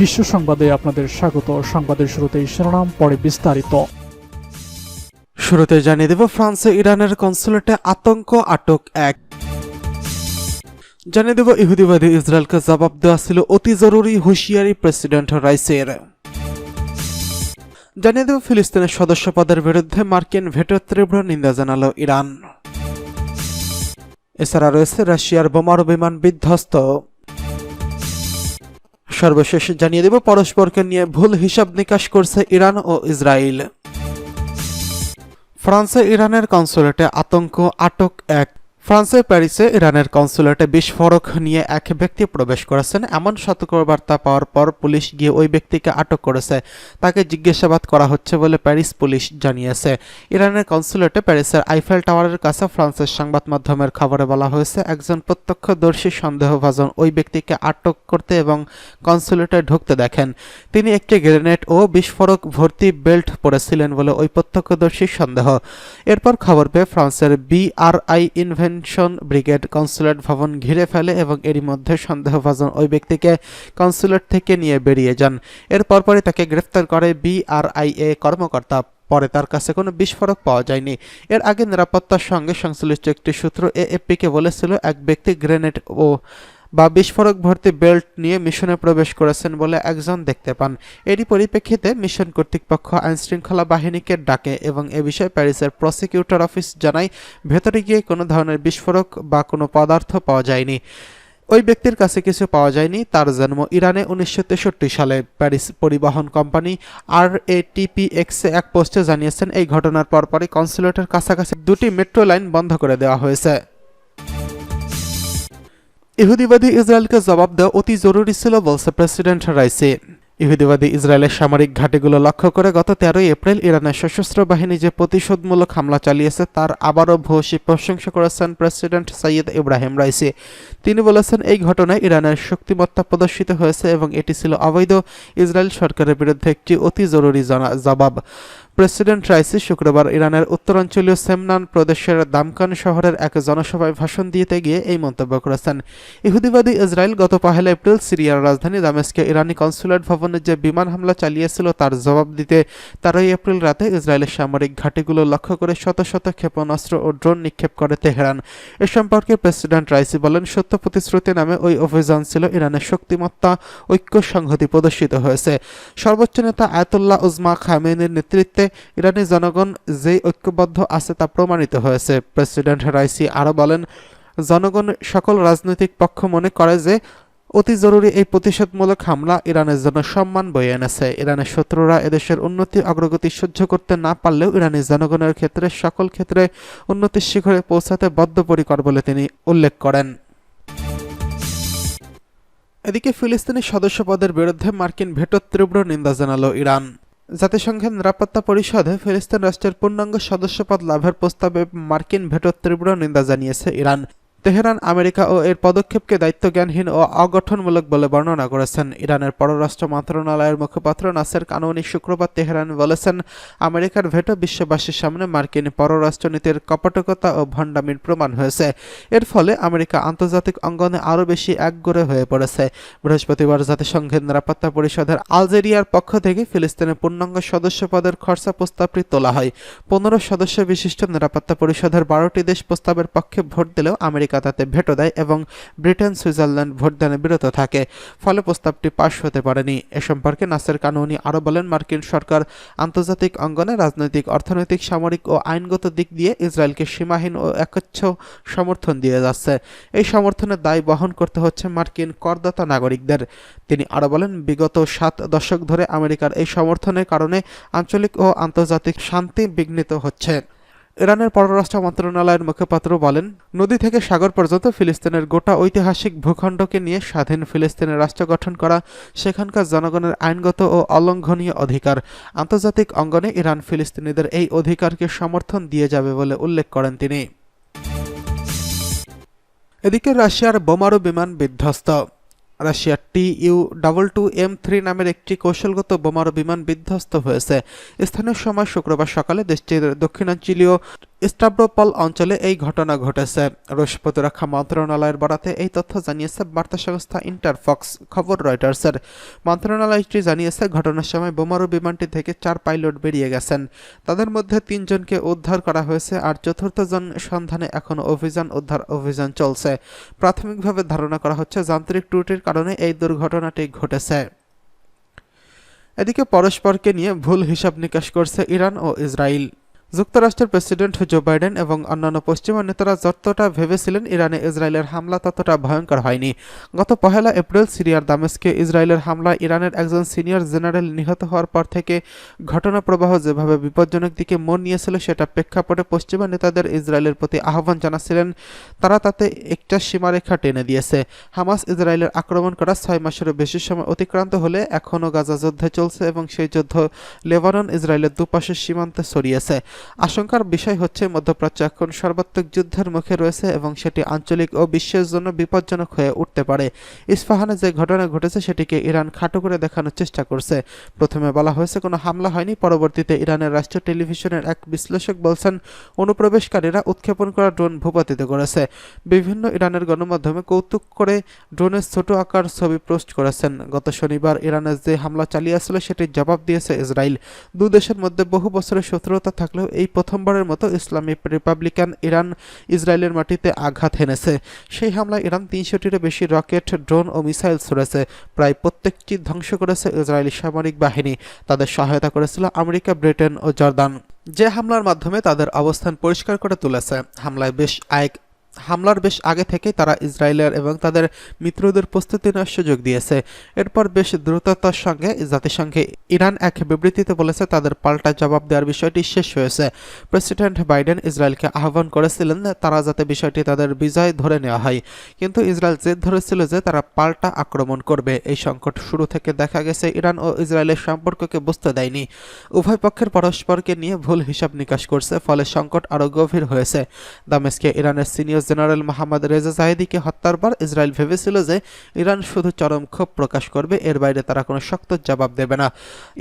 বিশ্ব সংবাদে আপনাদের স্বাগত। সংবাদের শুরুতেই শিরোনাম, পরে বিস্তারিত। শুরুতে জানিয়ে দেব, ফ্রান্সে ইরানের কনসুলেটে আতঙ্ক, আটক এক। জানিয়ে দেব, ইহুদিবাদী ইসরায়েলকে জবাব দেওয়া ছিল অতি জরুরি, হুঁশিয়ারি প্রেসিডেন্ট রাইসের। জানিয়ে দেব, ফিলিস্তিনের সদস্য পদের বিরুদ্ধে মার্কিন ভেটোর তীব্র নিন্দা জানালো ইরান। এছাড়া রয়েছে রাশিয়ার বোমারু বিমান বিধ্বস্ত। সর্বশেষ জানিয়ে দেব, পরস্পরকে নিয়ে ভুল হিসাব নিকাশ করছে ইরান ও ইসরায়েল। ফ্রান্সে ইরানের কনসুলেটে আতঙ্ক, আটক এক ফ্রান্সের প্যারিসে ইরানের কনসুলেটে বিস্ফোরক নিয়ে এক ব্যক্তি প্রবেশ করেছেন। এমন সতর্কবার্তা পাওয়ার পর পুলিশ গিয়ে ওই ব্যক্তিকে আটক করেছে। তাকে জিজ্ঞাসাবাদ করা হচ্ছে বলে প্যারিস পুলিশ জানিয়েছে। ইরানের কনসুলেটে প্যারিসের আইফেল টাওয়ারের কাছে ফ্রান্সের সংবাদ মাধ্যমের খবরে বলা হয়েছে, একজন প্রত্যক্ষদর্শী সন্দেহভাজন ওই ব্যক্তিকে আটক করতে এবং কনসুলেটে ঢুকতে দেখেন। তিনি একটি গ্রেনেড ও বিস্ফোরক ভর্তি বেল্ট পরেছিলেন বলে ওই প্রত্যক্ষদর্শীর সন্দেহ। এরপর খবর পেয়ে ফ্রান্সের বিআরআই ইনভেনশন ব্রিগেড কনসুলেট ভবন ঘিরে ফেলে এবং এরই মধ্যে সন্দেহভাজন ওই ব্যক্তিকে কনসুলেট থেকে নিয়ে বেরিয়ে যান। এর পরপরই তাকে গ্রেফতার করে বিআরআইএ কর্মকর্তা। পরে তার কাছে কোনো বিস্ফোরক পাওয়া যায়নি। এর আগে নিরাপত্তার সঙ্গে সংশ্লিষ্ট একটি সূত্র এএফপিকে বলেছিল, এক ব্যক্তি গ্রেনেড ও বা বিস্ফোরক ভর্তি বেল্ট নিয়ে মিশনে প্রবেশ করেছেন বলে একজন দেখতে পান। এরই পরিপ্রেক্ষিতে মিশন কর্তৃপক্ষ আইনশৃঙ্খলা বাহিনীকে ডাকে এবং এ বিষয়ে প্যারিসের প্রসিকিউটর অফিস জানায়, ভেতরে গিয়ে কোনো ধরনের বিস্ফোরক বা কোনো পদার্থ পাওয়া যায়নি। ওই ব্যক্তির কাছে কিছু পাওয়া যায়নি, তার জন্ম ইরানে উনিশশো তেষট্টি সালে। প্যারিস পরিবহন কোম্পানি আর এ টিপিএক্সে এক পোস্টে জানিয়েছেন, এই ঘটনার পরপরই কনসুলেটের কাছাকাছি দুটি মেট্রো লাইন বন্ধ করে দেওয়া হয়েছে। ইহুদিবাদী ইসরায়েলকে জবাব দেওয়া অতি জরুরি ছিল, বলছে প্রেসিডেন্ট রাইসি। ইহুদিবাদী ইসরায়েলের সামরিক ঘাঁটিগুলো লক্ষ্য করে গত তেরোই এপ্রিল ইরানের সশস্ত্র বাহিনী যে প্রতিশোধমূলক হামলা চালিয়েছে, তার আবারও ভূয়সী প্রশংসা করেছেন প্রেসিডেন্ট সৈয়দ ইব্রাহিম রাইসি। তিনি বলেছেন, এই ঘটনায় ইরানের শক্তিমত্তা প্রদর্শিত হয়েছে এবং এটি ছিল অবৈধ ইসরায়েল সরকারের বিরুদ্ধে একটি অতি জরুরি জবাব। প্রেসিডেন্ট রাইসি শুক্রবার ইরানের উত্তরাঞ্চলীয় সেমনান প্রদেশের দামকান শহরের এক জনসভায় ভাষণ দিতে গিয়ে এই মন্তব্য করেছেন। ইহুদিবাদী ইসরায়েল গত পহেলা এপ্রিল সিরিয়ার রাজধানী দামেস্কে ইরানি কনসুলেট ভবনে যে বিমান হামলা চালিয়েছিল তার জবাব দিতে তেরোই এপ্রিল রাতে ইসরায়েলের সামরিক ঘাঁটিগুলো লক্ষ্য করে শত শত ক্ষেপণাস্ত্র ও ড্রোন নিক্ষেপ করে তেহরান। এ সম্পর্কে প্রেসিডেন্ট রাইসি বলেন, সত্য প্রতিশ্রুতি নামে ওই অভিযান ছিল ইরানের শক্তিমত্তা, ঐক্য সংহতি প্রদর্শিত হয়েছে। সর্বোচ্চ নেতা আয়তুল্লাহ উজমা খামেনির নেতৃত্বে ইরানি জনগণ যেই ঐক্যবদ্ধ আছে তা প্রমাণিত হয়েছে। প্রেসিডেন্ট রাইসি আরও বলেন, জনগণ সকল রাজনৈতিক পক্ষ মনে করে যে অতি জরুরি এই প্রতিশোধমূলক হামলা ইরানের জন্য সম্মান বয়ে এনেছে। ইরানের শত্রুরা এদেশের উন্নতি অগ্রগতি সহ্য করতে না পারলেও ইরানি জনগণের ক্ষেত্রে, সকল ক্ষেত্রে উন্নতির শিখরে পৌঁছাতে বদ্ধপরিকর বলে তিনি উল্লেখ করেন। এদিকে ফিলিস্তিনি সদস্যপদের বিরুদ্ধে মার্কিন ভেটোর তীব্র নিন্দা জানালো ইরান। জাতিসংঘের নিরাপত্তা পরিষদে ফিলিস্তিন রাষ্ট্রের পূর্ণাঙ্গ সদস্যপদ লাভের প্রস্তাবে মার্কিন ভেটোর তীব্র নিন্দা জানিয়েছে ইরান। তেহরান, আমেরিকা ও এর পদক্ষেপকে দায়িত্বজ্ঞানহীন ও অগঠনমূলক বলে বর্ণনা করেছেন। ইরানের পররাষ্ট্র মন্ত্রণালয়ের মুখপাত্র নাসের কানুনি শুক্রবার তেহরান বলেছেন, আমেরিকার ভেটো বিশ্ববাসীর সামনে মার্কিন পররাষ্ট্রনীতির কপটকতা ও ভণ্ডামির প্রমাণ হয়েছে। এর ফলে আমেরিকা আন্তর্জাতিক অঙ্গনে আরও বেশি একগরে হয়ে পড়েছে। বৃহস্পতিবার জাতিসংঘের নিরাপত্তা পরিষদের আলজেরিয়ার পক্ষ থেকে ফিলিস্তিনের পূর্ণাঙ্গ সদস্য পদের খরচা প্রস্তাবটি তোলা হয়। পনেরো সদস্য বিশিষ্ট নিরাপত্তা পরিষদের বারোটি দেশ প্রস্তাবের পক্ষে ভোট দিলেও আমেরিকা তাতে ভেটো দেয় এবং ব্রিটেন, সুইজারল্যান্ড ভোটদানে বিরত থাকে। ফলে প্রস্তাবটি পাশ হতে পারেনি। এ সম্পর্কে নাসের কানুনি আরও বলেন, মার্কিন সরকার আন্তর্জাতিক অঙ্গনে রাজনৈতিক, অর্থনৈতিক, সামরিক ও আইনগত দিক দিয়ে ইসরায়েলকে সীমাহীন ও একচ্ছ সমর্থন দিয়ে যাচ্ছে। এই সমর্থনের দায় বহন করতে হচ্ছে মার্কিন করদাতা নাগরিকদের। তিনি আরও বলেন, বিগত সাত দশক ধরে আমেরিকার এই সমর্থনের কারণে আঞ্চলিক ও আন্তর্জাতিক শান্তি বিঘ্নিত হচ্ছে। ইরানের পররাষ্ট্র মন্ত্রণালয়ের মুখপাত্র বলেন, নদী থেকে সাগর পর্যন্ত ফিলিস্তিনের গোটা ঐতিহাসিক ভূখণ্ডকে নিয়ে স্বাধীন ফিলিস্তিনের রাষ্ট্র গঠন করা সেখানকার জনগণের আইনগত ও অলঙ্ঘনীয় অধিকার। আন্তর্জাতিক অঙ্গনে ইরান ফিলিস্তিনিদের এই অধিকারকে সমর্থন দিয়ে যাবে বলে উল্লেখ করেন তিনি। এদিকে রাশিয়ার বোমারু বিমান বিধ্বস্ত। রাশিয়ার T U double two M three নামের একটি কৌশলগত বোমারু বিমান বিধ্বস্ত হয়েছে। স্থানীয় সময় শুক্রবার সকালে দেশটির দক্ষিণাঞ্চলীয় স্টাব্রোপল অঞ্চলে এই ঘটনা ঘটেছে। রুশ প্রতিরক্ষা মন্ত্রণালয়ের বরাতে এই তথ্য জানিয়েছে বার্তা সংস্থা ইন্টারফক্স, খবর রয়টার্সের। মন্ত্রণালয়টি জানিয়েছে, ঘটনার সময় বোমারু বিমানটি থেকে চার পাইলট বেরিয়ে গেছেন। তাদের মধ্যে তিনজনকে উদ্ধার করা হয়েছে আর চতুর্থজন সন্ধানে এখনও অভিযান, উদ্ধার অভিযান চলছে। প্রাথমিকভাবে ধারণা করা হচ্ছে, যান্ত্রিক ত্রুটির কারণে এই দুর্ঘটনাটি ঘটেছে। এদিকে পরস্পরকে নিয়ে ভুল হিসাব নিকাশ করছে ইরান ও ইসরায়েল যুক্তরাষ্ট্রের প্রেসিডেন্ট জো বাইডেন এবং অন্যান্য পশ্চিমা নেতারা যতটা ভেবেছিলেন ইরানে ইসরায়েলের হামলা ততটা ভয়ঙ্কর হয়নি। গত পহেলা এপ্রিল সিরিয়ার দামেস্কে ইসরায়েলের হামলা ইরানের একজন সিনিয়র জেনারেল নিহত হওয়ার পর থেকে ঘটনা প্রবাহ যেভাবে বিপজ্জনক দিকে মন নিয়েছিল সেটা প্রেক্ষাপটে পশ্চিমা নেতাদের ইসরায়েলের প্রতি আহ্বান জানাচ্ছিলেন। তারা তাতে একটা সীমারেখা টেনে দিয়েছে। হামাস ইসরায়েলের আক্রমণ করা ছয় মাসেরও বেশি সময় অতিক্রান্ত হলে এখনও গাজা যুদ্ধে চলছে এবং সেই যুদ্ধ লেবানন ইসরায়েলের দুপাশের সীমান্তে ছড়িয়েছে। আশঙ্কার বিষয় হচ্ছে, মধ্যপ্রাচ্য এখন সর্বাত্মক যুদ্ধের মুখে রয়েছে এবং সেটি আঞ্চলিক ও বিশ্বের জন্য বিপজ্জনক হয়ে উঠতে পারে। ইস্পাহানে যে ঘটনা ঘটেছে, সেটিকে ইরান খাটো করে দেখানোর চেষ্টা করছে। প্রথমে বলা হয়েছে, কোনো হামলা হয়নি। পরবর্তীতে ইরানের রাষ্ট্রীয় টেলিভিশনের এক বিশ্লেষক বলছেন, অনুপ্রবেশকারীরা উৎক্ষেপণ করা ড্রোন ভূপাতিত করেছে। বিভিন্ন ইরানের গণমাধ্যমে কৌতুক করে ড্রোনের ছোট আকার ছবি পোস্ট করেছেন। গত শনিবার ইরানের যে হামলা চালিয়েছিল সেটির জবাব দিয়েছে ইসরায়েল। দু দেশের মধ্যে বহু বছরের শত্রুতা থাকলেও এই প্রথমবারের মতো ইসলামিক রিপাবলিকান ইরান ইসরায়েলের মাটিতে আঘাত হেনেছে। সেই হামলায় ইরান তিনশোটিরও বেশি রকেট, ড্রোন ও মিসাইল ছুড়েছে। প্রায় প্রত্যেকটি ধ্বংস করেছে ইসরায়েলি সামরিক বাহিনী। তাদের সহায়তা করেছিল আমেরিকা, ব্রিটেন ও জর্দান। যে হামলার মাধ্যমে তাদের অবস্থান পরিষ্কার করে তুলেছে। হামলায় বেশ আয় হামলার বেশ আগে থেকেই তারা ইসরায়েলের এবং তাদের মিত্রদের প্রস্তুতি নেওয়ার সুযোগ দিয়েছে। এরপর বেশ দ্রুততার সঙ্গে জাতিসংঘে ইরান এক বিবৃতিতে বলেছে, তাদের পাল্টা জবাব দেওয়ার বিষয়টি শেষ হয়েছে। প্রেসিডেন্ট বাইডেন ইসরায়েলকে আহ্বান করেছিলেন, তারা যাতে বিষয়টি তাদের বিজয় ধরে নেওয়া হয়। কিন্তু ইসরায়েল জেদ ধরেছিল যে তারা পাল্টা আক্রমণ করবে। এই সংকট শুরু থেকে দেখা গেছে, ইরান ও ইসরায়েলের সম্পর্ককে বুঝতে দেয়নি। উভয় পক্ষের পরস্পরকে নিয়ে ভুল হিসাব নিকাশ করছে, ফলে সংকট আরও গভীর হয়েছে। দামেস্কে ইরানের সিনিয়র জেনারেল মোহাম্মদ রেজা জাহেদিকে হত্যার পর ইসরায়েল ভেবেছিল যে ইরান শুধু চরম ক্ষোভ প্রকাশ করবে, এর বাইরে তারা কোনো শক্ত জবাব দেবে না।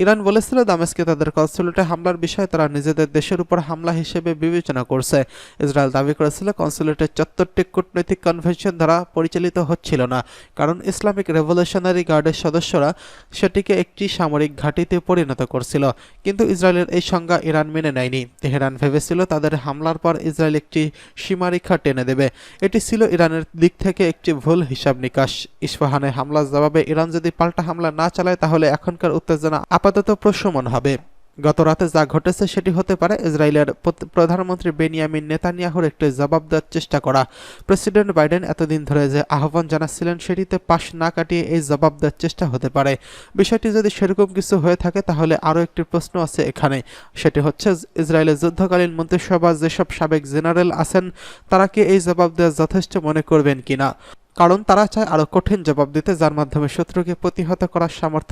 ইরান বলেছিল দামেস্কে তাদের কনসুলেটে হামলার বিষয়ে তারা নিজেদের দেশের উপর হামলা হিসেবে বিবেচনা করছে। ইসরায়েল দাবি করেছিল কনসুলেটের চত্বরটি কূটনৈতিক কনভেনশন দ্বারা পরিচালিত হচ্ছিল না, কারণ ইসলামিক রেভলিউশনারি গার্ডের সদস্যরা সেটিকে একটি সামরিক ঘাঁটিতে পরিণত করছিল, কিন্তু ইসরায়েলের এই সংজ্ঞা ইরান মেনে নেয়নি। তেহরান ভেবেছিল তাদের হামলার পর ইসরায়েল একটি সীমারেখা টেনে দেবে। এটি ছিল ইরানের দিক থেকে একটি ভুল হিসাব নিকাশ। ইস্পাহানে হামলার জবাবে ইরান যদি পাল্টা হামলা না চালায়, তাহলে এখনকার উত্তেজনা আপাতত প্রশমন হবে। গত রাতে যা ঘটেছে সেটি হতে পারে ইসরায়েলের প্রধানমন্ত্রী বেনিয়ামিন নেতানিয়াহুর একটি জবাব দেওয়ার চেষ্টা করা। প্রেসিডেন্ট বাইডেন এতদিন ধরে যে আহ্বান জানাচ্ছিলেন সেটিতে পাশ না কাটিয়ে এই জবাব দেওয়ার চেষ্টা হতে পারে। বিষয়টি যদি সেরকম কিছু হয়ে থাকে তাহলে আরও একটি প্রশ্ন আছে এখানে। সেটি হচ্ছে, ইসরায়েলের যুদ্ধকালীন মন্ত্রিসভা যেসব সাবেক জেনারেল আছেন, তারা কি এই জবাব দেওয়া যথেষ্ট মনে করবেন কিনা? কারণ তারা চায় আরও কঠিন জবাব দিতে, যার মাধ্যমে শত্রুকে প্রতিহত করার সামর্থ্য